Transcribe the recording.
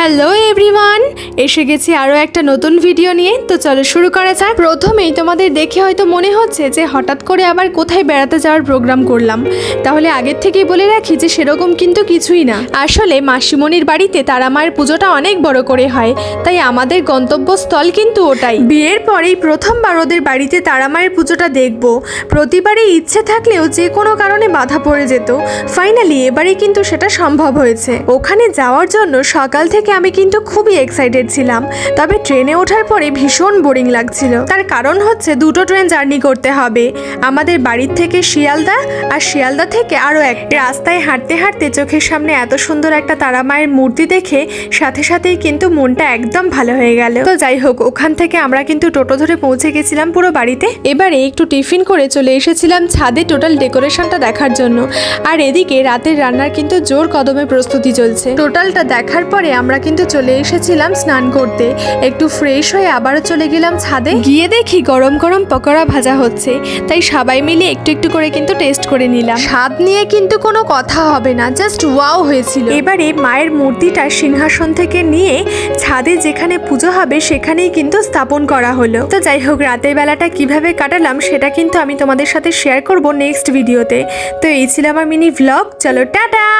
Hello everyone এসে গেছি আরও একটা নতুন ভিডিও নিয়ে। তো চলো শুরু করা যাক। প্রথমেই তোমাদের দেখে হয়তো মনে হচ্ছে যে হঠাৎ করে আবার কোথায় বেড়াতে যাওয়ার প্রোগ্রাম করলাম। তাহলে আগের থেকেই বলে রাখি যে সেরকম কিন্তু কিছুই না। আসলে মাসিমণির বাড়িতে তারা মায়ের পুজোটা অনেক বড় করে হয়। তাই আমাদের গন্তব্যস্থল কিন্তু ওটাই। বিয়ের পরেই প্রথমবার ওদের বাড়িতে তারা মায়ের পুজোটা দেখব। প্রতিবারই ইচ্ছে থাকলেও যে কোনো কারণে বাধা পড়ে যেত। ফাইনালি এবারে কিন্তু সেটা সম্ভব হয়েছে। ওখানে যাওয়ার জন্য সকাল থেকে আমি কিন্তু খুবই এক্সাইটেড ছিলাম, তবে ট্রেনে ওঠার পরে ভীষণ বোরিং লাগছিল। তার কারণ হচ্ছে দুটো ট্রেন জার্নি করতে হবে, আমাদের বাড়ির থেকে শিয়ালদা আর শিয়ালদা থেকে আরও এক। রাস্তায় হাঁটতে হাঁটতে চোখের সামনে এত সুন্দর একটা তারা মায়ের মূর্তি দেখে সাথে সাথেই কিন্তু মনটা একদম ভালো হয়ে গেল। তো যাই হোক, ওখান থেকে আমরা কিন্তু টোটো ধরে পৌঁছে গেছিলাম পুরো বাড়িতে। এবারে একটু টিফিন করে চলে এসেছিলাম ছাদে টোটাল ডেকোরেশনটা দেখার জন্য। আর এদিকে রাতের রান্নার কিন্তু জোর কদমে প্রস্তুতি চলছে। টোটালটা দেখার পরে আমরা কিন্তু চলে এসেছিলাম স্নান করতে। একটু ফ্রেশ হয়ে আবারও চলে গেলাম ছাদে। গিয়ে দেখি গরম গরম পকোড়া ভাজা হচ্ছে। তাই সবাই মিলে একটু একটু করে কিন্তু টেস্ট করে নিলাম। স্বাদ নিয়ে কিন্তু কোনো কথা হবে না জাস্ট ওয়াও হয়েছিল। এবারে মায়ের মূর্তিটা সিংহাসন থেকে নিয়ে ছাদে যেখানে পুজো হবে সেখানেই কিন্তু স্থাপন করা হলো। তো যাই হোক, রাতের বেলাটা কীভাবে কাটালাম সেটা কিন্তু আমি তোমাদের সাথে শেয়ার করব নেক্সট ভিডিওতে তো। এই ছিল আমার মিনি ভ্লগ চলো, টাটা!